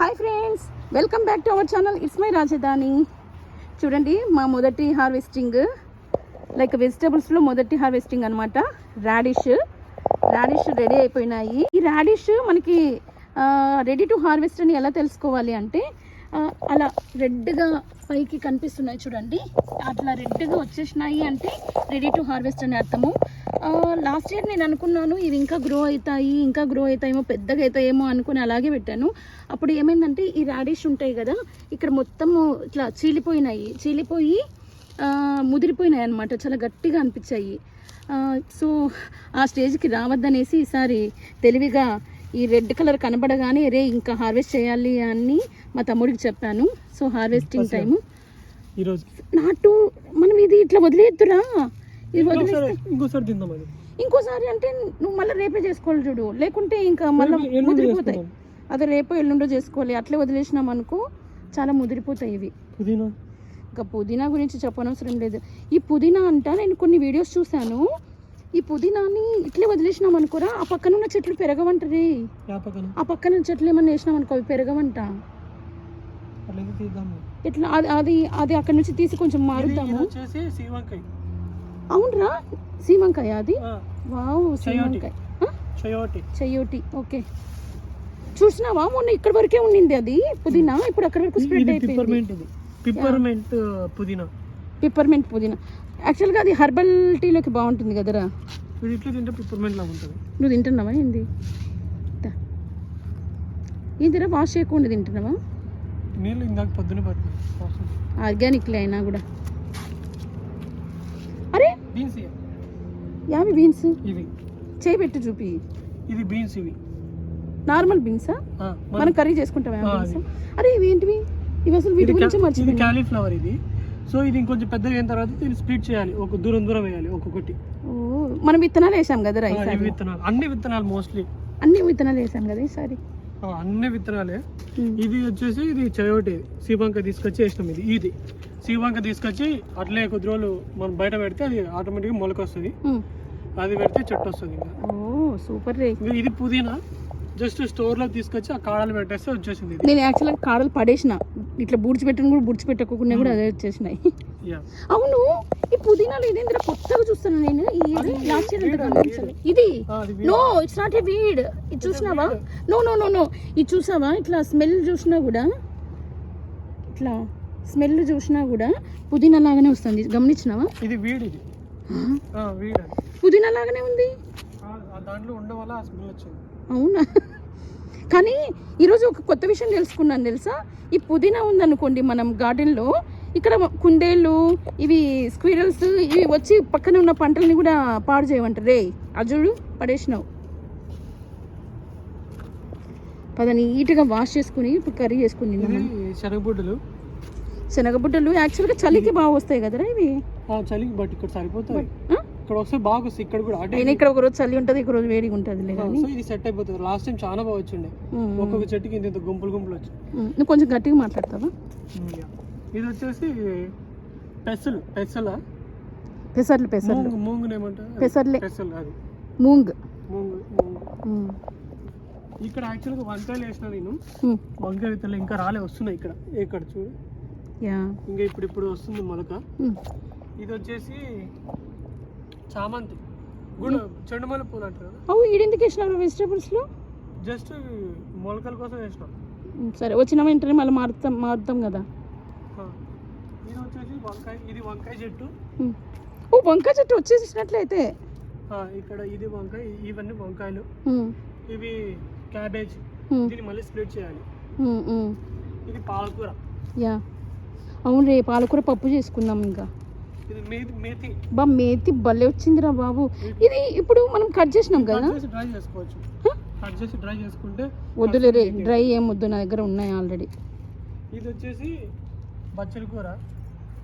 Hi friends welcome back to our channel. It's my రాజధాని. చూడండి మా మొదటి హార్వెస్టింగ్ లైక్ వెజిటబుల్స్లో మొదటి హార్వెస్టింగ్ అనమాట రాడిష్ రాడిష్ రెడీ అయిపోయినాయి. ఈ రాడిష్ మనకి రెడీ టు హార్వెస్ట్ అని ఎలా తెలుసుకోవాలి అంటే అలా రెడ్గా పైకి కనిపిస్తున్నాయి చూడండి. అట్లా రెడ్గా వచ్చేసినాయి అంటే రెడీ టు హార్వెస్ట్ అని అర్థము. లాస్ట్ ఇయర్ నేను అనుకున్నాను ఇవి ఇంకా గ్రో అవుతాయి ఇంకా గ్రో అవుతాయేమో పెద్దగా అవుతాయేమో అనుకుని అలాగే పెట్టాను. అప్పుడు ఏమైందంటే ఈ రాడిష్ ఉంటాయి కదా ఇక్కడ మొత్తము ఇట్లా చీలిపోయినాయి. చీలిపోయి ముదిరిపోయినాయి అనమాట చాలా గట్టిగా అనిపించాయి. సో ఆ స్టేజ్కి రావద్దనేసి ఈసారి తెలివిగా ఈ రెడ్ కలర్ కనబడగానే రే ఇంకా హార్వెస్ట్ చేయాలి అని మా తమ్ముడికి చెప్పాను. So harvesting time. ఈరోజు నాటు మనం ఇది ఇట్లా వదిలేద్దురా. ఇది వదిలేస్తే ఇంకోసారి ఇంకోసారి తిందాం అది. ఇంకోసారి అంటే నువ్వు మళ్ళీ రేపే చేసుకోవాలి చూడు. లేకుంటే ఇంకా మళ్ళీ ముదిరిపోతాయి. అదే రేపు ఎల్లుండో చేసుకోవాలి. అట్లే వదిలేసినాం అనుకో చాలా ముదిరిపోతాయి ఇవి. పుదీనా? ఇంకా పుదీనా గురించి చెప్పనవసరం లేదు. ఈ పుదీనా అంట నేను కొన్ని వీడియోస్ చూశాను. ఈ పుదీనాని ఇట్లే వదిలేసినాం అనుకోరా ఆ పక్కన ఉన్న చెట్లు పెరగవంటది ఆ పక్కన చెట్లు ఏమన్నా వేసినాం అనుకో అవి పెరగవంట. ఇట్లా అది అది అక్కడ నుంచి తీసి కొంచెం మారుద్దాము. అవునరా? సీమంకాయ అది? వావ్. సీమంకాయ. చెయ్యోటి ఓకే. చూసినావా? మొన్న ఇక్కడ వరకే ఉండింది అది పుదీనా. ఇప్పుడు అక్కడ వరకు స్ప్రెడ్ అయిపోయింది. పిప్పర్మెంట్ పుదీనా. పిప్పర్మెంట్ పుదీనా. యాక్చువల్గా అది హర్బల్ టీలోకి బాగుంటుంది కదరా? ఇది ఇట్లా తింటే పిప్పర్మెంట్ లాగా ఉంటుంది. నువ్వు తింటున్నావా ఏంది? దా. ఏందిరా వాష్ చేయకుండా తింటున్నావా? నీళ్ళు ఇందాక పొద్దున పట్టినాయి ఆర్గానిక్లే అయినా కూడా. అరే! బీన్స్ యావి బీన్స్ ఇవి. చేయి పెట్టి చూపి. ఇది బీన్స్ ఇవి. నార్మల్ బీన్సా ఆ, మన- కర్రీ చేసుకుంటాం అరే ఇవి ఏంటివి? ఇవి అసలు వీటి గురించి కా- ఇది మర్చిపోయినా. క్యాలీఫ్లవర్ ఇది. సో ఇది ఇంకొంచెం పెద్దగా అయిన తర్వాత దీన్ని స్ప్లిట్ చేయాలి. ఒక దూరం దూరం వేయాలి ఒక్కొక్కటి. ఓ మనం విత్తనాలు వేసాం కదా రైస్ విత్తనాలు. అన్ని విత్తనాలు మోస్ట్లీ అన్ని విత్తనాలు వేసాం కదా ఈసారి? అన్ని విత్తనాలే. ఇది వచ్చేసి ఇది చయోటి సీబంక తీసుకొచ్చి వేసినాం ఇది. ఇది. సీబంక తీసుకొచ్చి అట్లే కొద్ది రోజులు మనం బయట పెడితే అది ఆటోమేటిక్గా మొలక వస్తుంది. ఉమ్. అది పెడితే చెట్టు వస్తుంది ఇంకా. ఓ సూపర్ ఇది పుదీనా. జస్ట్ స్టోర్లో తీసుకొచ్చి ఆ కాడలు పెట్టేస్తే వచ్చేసింది నేను యాక్చువల్గా కాడలు పడేసిన. ఇట్లా బూడ్చి పెట్టిన కూడా బూడ్చి పెట్టకుండా కూడా అదే వచ్చేసినాయి. అవును ఈ పుదీనాలు ఇదేంద్ర కొత్తగా చూస్తాను నేను. ఇది last year no it's not a weed. ఇది చూసినావా? నో నో నో నో ఇది చూసావా? ఇట్లా స్మెల్ చూసినా కూడా ఇట్లా స్మెల్ చూసినా కూడా పుదీనా లాగానే వస్తుంది. గమనించినావా? ఇది వీడ్ పుదీనా లాగానే ఉంది? దాంట్లో ఉండడం వల్ల స్మెల్ వచ్చింది. అవునా? కానీ ఈరోజు ఒక కొత్త విషయం తెలుసుకున్నాను తెలుసా? ఈ పుదీనా ఉందనుకోండి మనం గార్డెన్లో ఇక్కడ కుందేళ్ళు ఇవి స్క్విరల్స్ ఇవి వచ్చి పక్కన ఉన్న పంటల్ని కూడా పాడు చేయమంటారు. రే అజుడు పడేసినావు. పద నీట్గా వాష్ చేసుకుని ఇప్పుడు కర్రీ చేసుకుని శనగబుడ్డలు. శనగబుడ్డలు యాక్చువల్గా చలికి బాగా వస్తాయి కదరా ఇవి? చలికి బట్ ఇక్కడ సరిపోతుంది ఆ? ఇక్కడ వస్తే బాగా వస్తుంది ఇక్కడ కూడా అంటే ఇక్కడ ఒక రోజు చలి ఉంటుంది ఒక రోజు వేడిగా ఉంటుంది సో ఇది సెట్ అయిపోతుంది. లాస్ట్ టైం చాలా బాగా వచ్చిండే. ఒక్కొక్క చెట్టుకి ఇంత ఇంత గుంపులు గుంపులు వచ్చి. నువ్వు కొంచెం గట్టిగా మాట్లాడతావా? ఇది వచ్చేసి పెసలు పెసల? పెసర్లు పెసర్లు. మూంగు ఏమంటారు? పెసర్లే. పెసలు అది. మూంగ్. మూంగు ఇక్కడ యాక్చువల్గా వంకాయలు వేసిన నేను. వంకాయ విత్తనాలు ఇంకా రాలే వస్తున్నాయి ఇక్కడ. ఇక్కడ చూడు. యా. ఇంకా ఇప్పుడు ఇప్పుడు వస్తుంది మొలక. ఇది వచ్చేసి చామంతి. గుడ చెండుమల్లి పూలు అంటారు కదా. అవు ఈడెందుకు వేసినారు వెజిటేబుల్స్లో జస్ట్ మొలకల కోసం వేసినాం. సరే వచ్చిన వెంటనే మళ్ళీ మారుతాం మారుతాం కదా. ఇది వచ్చేసి వంకాయ ఇది వంకాయ చెట్టు. ఓ వంకాయ చెట్టు వచ్చేసినట్లయితే. ఇక్కడ ఇది వంకాయ ఇవన్నీ వంకాయలు. ఇవి క్యాబేజ్. దీన్ని మళ్ళీ స్ప్లిట్ చేయాలి. ఇది పాలకూర. యా. అవును రే పాలకూర పప్పు చేసుకుందాం ఇంకా. బా మేతి భలే వచ్చిందిరా బాబు. ఇది ఇప్పుడు మనం కట్ చేసినాం కదా? కట్ చేసి డ్రై చేసుకోవచ్చు? కట్ చేసి డ్రై చేసుకుంటే వద్దులే రే డ్రై ఏం వద్దు నా దగ్గర ఉన్నాయి ఆల్రెడీ ఇది వచ్చేసి బచ్చలి కూర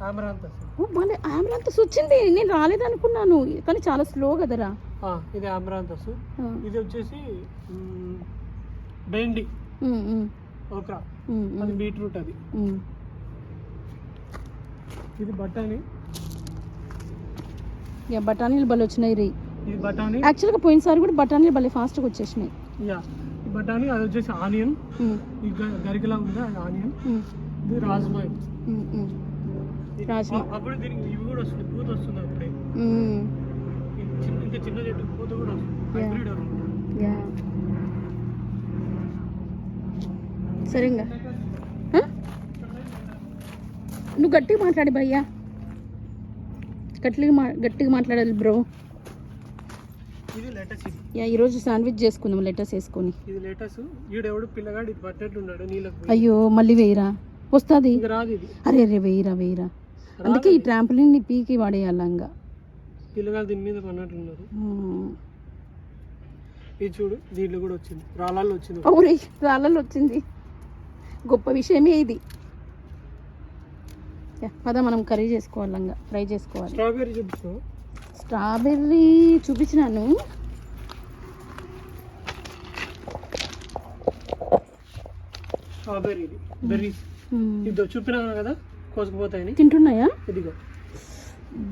ఆమరాంతస్ ఓ భలే ఆంబులెన్స్ వచ్చింది. నేను రాలేదనుకున్నాను. కానీ చాలా స్లో కదరా. ఇది ఆమరాంతస్ ఇది వచ్చేసి బెండి ఉమ్, అది బీట్రూట్ అది. ఇది బఠానీ. యా బఠానీలు భలే వచ్చినాయి రే ఇది బఠానీ యాక్చువల్గా పోయినసారి కూడా బఠానీలు భలే ఫాస్ట్గా వచ్చేసినాయి యా ఈ బఠానీ అది వచ్చేసి ఆనియన్ ఉమ్, ఈ గ- గరికలా ఉంది అది ఆనియన్ ఉమ్, ఇది రాజ్మా ఇది. ఉమ్, ఉమ్, రాజ్మా. అ- అప్పుడు దీనికి ఇవి కూడా వస్తుంది పూత వస్తుంది అప్పుడే ఉమ్, ఈ చిన్న ఇంకా చిన్న చెట్టు పూత కూడా వస్తుంది హైబ్రిడ్ అనమాట యా. సరే ఇంకా ఆ? నువ్వు గట్టిగా మాట్లాడి భయ్యా గట్టిగా మా గట్టిగా మాట్లాడాలి బ్రో. యా ఈరోజు శాండ్విచ్ చేసుకుందాం లెటర్స్ వేసుకొని. ఇది లెటస్ ఈడెవడు పిల్లగాడు ఇది పట్టేట్టు ఉన్నాడు నీళ్ళకు పోయి. అయ్యో మళ్ళీ వేయరా? వస్తుంది. ఇంకా రాదు ఇది. అరే అరే వేయరా వేయరా? అందుకే ఈ ట్రాంపులిన్ని పీకి వాడేయాలి ఇంకా పిల్లగాడు దీని మీద పన్నట్టున్నారు ఉమ్. ఇది చూడు దీంట్లో కూడా వచ్చింది. రాళ్ళల్లో వచ్చింది అవురే రాళ్ళలో వచ్చింది. గొప్ప విషయమే ఇది. పద మనం కర్రీ చేసుకోవాలి ఇంకా ఫ్రై చేసుకోవాలి. స్ట్రాబెర్రీ చూపించు. స్ట్రాబెర్రీ చూపించినాను. స్ట్రాబెర్రీ ఇది బెర్రీస్ మ్మ్. ఇది చూపినాను కదా కోసుకుపోతాయని. తింటున్నాయా? ఇదిగో.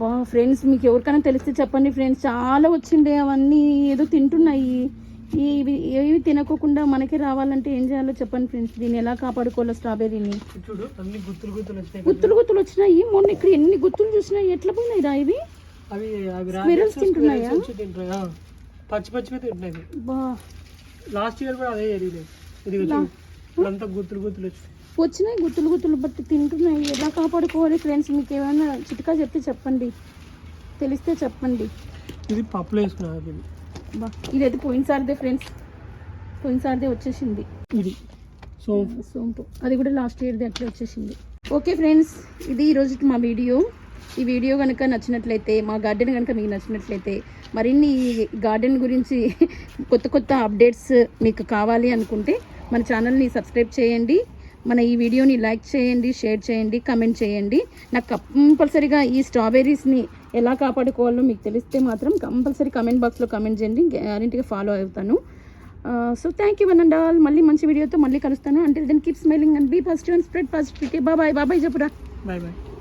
బా ఫ్రెండ్స్ మీకు ఎవరికైనా తెలిస్తే చెప్పండి ఫ్రెండ్స్. చాలా వచ్చిండే అవన్నీ ఏదో తింటున్నాయి. ఇవి ఏవి తినకోకుండా మనకి రావాలంటే ఏం చేయాలో చెప్పండి ఫ్రెండ్స్ దీన్ని ఎలా కాపాడుకోవాలో స్ట్రాబెర్రీని ఇది చూడు అన్ని గుత్తులు గుత్తులు వచ్చినాయి కదా. గుత్తులు గుత్తులు వచ్చినాయి. మొన్న ఇక్కడ ఎన్ని గుత్తులు చూసినాయి ఎట్లా పోయినాయి రా ఇవి? అవి అవి Squirrels తింటున్నాయా? పచ్చి పచ్చిగా తింటున్నాయి. బా. లాస్ట్ ఇయర్ కూడా అదే జరిగింది. ఇది చూడు ఇప్పుడంతా గుత్తులు గుత్తులు వచ్చి. వచ్చినాయి గుత్తులు గుత్తులు బట్టి తింటున్నాయి. ఎలా కాపాడుకోవాలి ఫ్రెండ్స్ మీకు ఏమైనా చిట్కా చెప్తే చెప్పండి. తెలిస్తే చెప్పండి. ఇది పప్పులో వేసుకున్నా బా ఇదైతే పోయినసారిదే ఫ్రెండ్స్. పోయినసారిదే వచ్చేసింది. ఇది సో సోంపు. అది కూడా లాస్ట్ ఇయర్ది అట్లా వచ్చేసింది. ఓకే ఫ్రెండ్స్ ఇది ఈరోజు మా వీడియో. ఈ వీడియో కనుక నచ్చినట్లయితే మా గార్డెన్ కనుక మీకు నచ్చినట్లయితే మరిన్ని గార్డెన్ గురించి కొత్త కొత్త అప్డేట్స్ మీకు కావాలి అనుకుంటే మన ఛానల్ని సబ్స్క్రైబ్ చేయండి. మన ఈ వీడియోని లైక్ చేయండి షేర్ చేయండి కమెంట్ చేయండి. నాకు కంపల్సరీగా ఈ స్ట్రాబెర్రీస్ని ఎలా కాపాడుకోవాలో మీకు తెలిస్తే మాత్రం కంపల్సరీ కమెంట్ బాక్స్లో కమెంట్ చేయండి. గ్యారెంటీగా ఫాలో అవుతాను. So thank you one and all మళ్ళీ మంచి వీడియోతో మళ్ళీ కలుస్తాను. అంటే then keep smiling and be positive and spread positivity బాబాయ్ బాబాయ్ చెప్పురా బాయ్ బాయ్